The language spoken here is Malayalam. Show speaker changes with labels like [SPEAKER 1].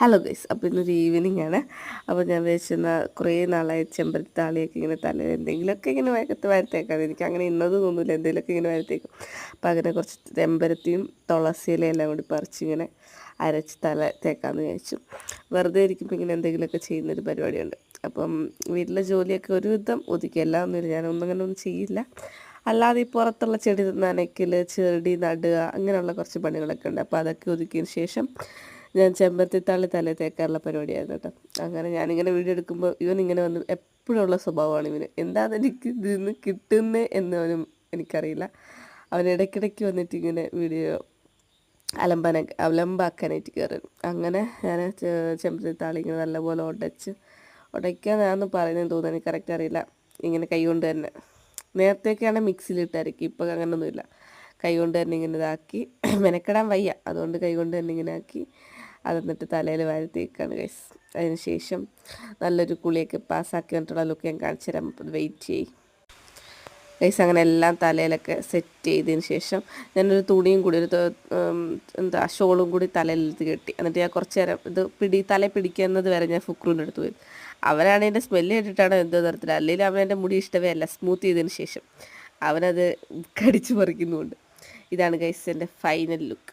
[SPEAKER 1] ഹലോ ഗൈസ് അപ്പോൾ ഇന്നൊരു ഈവനിങ് ആണ്. അപ്പോൾ ഞാൻ വിചാരിച്ചിരുന്ന കുറേ നാളായി ചെമ്പരത്താളിയൊക്കെ ഇങ്ങനെ തല എന്തെങ്കിലുമൊക്കെ ഇങ്ങനെ വയക്കത്ത് വരത്തേക്കാതെ എനിക്ക് അങ്ങനെ ഇന്നത് തോന്നില്ല എന്തെങ്കിലുമൊക്കെ ഇങ്ങനെ വരത്തേക്കും അപ്പോൾ അങ്ങനെ കുറച്ച് ചെമ്പരത്തിയും തുളസിയിലയും എല്ലാം കൂടി പറിച്ചിങ്ങനെ അരച്ച് തല തേക്കാമെന്ന് വിചാരിച്ചു. വെറുതെ ഇരിക്കുമ്പോൾ ഇങ്ങനെ എന്തെങ്കിലുമൊക്കെ ചെയ്യുന്നൊരു പരിപാടിയുണ്ട്. അപ്പം വീട്ടിലെ ജോലിയൊക്കെ ഒരുവിധം ഒതുക്കി. എല്ലാം ഒന്നുമില്ല ഞാനൊന്നും അങ്ങനെ ഒന്നും ചെയ്യില്ല. അല്ലാതെ ഈ പുറത്തുള്ള ചെടി നനയ്ക്കൽ ചെടി നടുക അങ്ങനെയുള്ള കുറച്ച് പണികളൊക്കെ ഉണ്ട്. അപ്പോൾ അതൊക്കെ ഒതുക്കിയതിന് ശേഷം ഞാൻ ചെമ്പത്തിത്താളി തലേ തേക്കാറുള്ള പരിപാടിയായിരുന്നു കേട്ടോ. അങ്ങനെ ഞാനിങ്ങനെ വീഡിയോ എടുക്കുമ്പോൾ ഇവൻ ഇങ്ങനെ വന്ന് എപ്പോഴുള്ള സ്വഭാവമാണ് ഇവന്. എന്താണ് എനിക്ക് ഇതിൽ നിന്ന് കിട്ടുന്നത് എന്നവനും എനിക്കറിയില്ല. അവൻ ഇടയ്ക്കിടയ്ക്ക് വന്നിട്ട് ഇങ്ങനെ വീഡിയോ അലമ്പന അലമ്പാക്കാനായിട്ട് കയറും അങ്ങനെ ഞാൻ ചെമ്പരത്തിത്താളി ഇങ്ങനെ നല്ലപോലെ ഉടച്ച് ഉടയ്ക്കാന്നാന്ന് പറയുന്നത് തോന്നുന്നു. എനിക്ക് കറക്റ്റ് അറിയില്ല. ഇങ്ങനെ കൈകൊണ്ട് തന്നെ. നേരത്തെയൊക്കെയാണ് മിക്സിയിലിട്ടായിരിക്കും ഇപ്പം അങ്ങനെയൊന്നുമില്ല കൈ കൊണ്ട് തന്നെ ഇങ്ങനെ ഇതാക്കി. മെനക്കെടാൻ വയ്യ. അതുകൊണ്ട് കൈകൊണ്ട് തന്നെ ഇങ്ങനെ ആക്കി. അത് എന്നിട്ട് തലയിൽ വാഴ്ത്തിയേക്കാണ് ഗൈസ് അതിന് ശേഷം നല്ലൊരു കുളിയൊക്കെ പാസ്സാക്കി വന്നിട്ടുള്ള ലുക്ക് ഞാൻ കാണിച്ചു തരാം. വെയിറ്റ് ചെയ്യും. ഗൈസ് അങ്ങനെ എല്ലാം തലയിലൊക്കെ സെറ്റ് ചെയ്തതിന് ശേഷം ഞാനൊരു തുണിയും കൂടി ഒരു എന്താ ഷോളും കൂടി തലയിലെടുത്ത് കെട്ടി. എന്നിട്ട് ഞാൻ കുറച്ച് നേരം ഇത് പിടി തല പിടിക്കുന്നത് വരെ ഞാൻ ഫുക്രൂന്റെ അടുത്ത് പോയി. അവനാണ് എന്റെ സ്മെല്ല് കേട്ടിട്ടാണ് എന്തോ തരത്തില്ല അല്ലെങ്കിൽ അവൻ എന്റെ മുടി ഇഷ്ടമേ അല്ല. സ്മൂത്ത് ചെയ്തതിന് ശേഷം അവനത് കടിച്ചു പറിക്കുന്നുമുണ്ട് ഇതാണ് ഗൈസ് എന്റെ ഫൈനൽ ലുക്ക്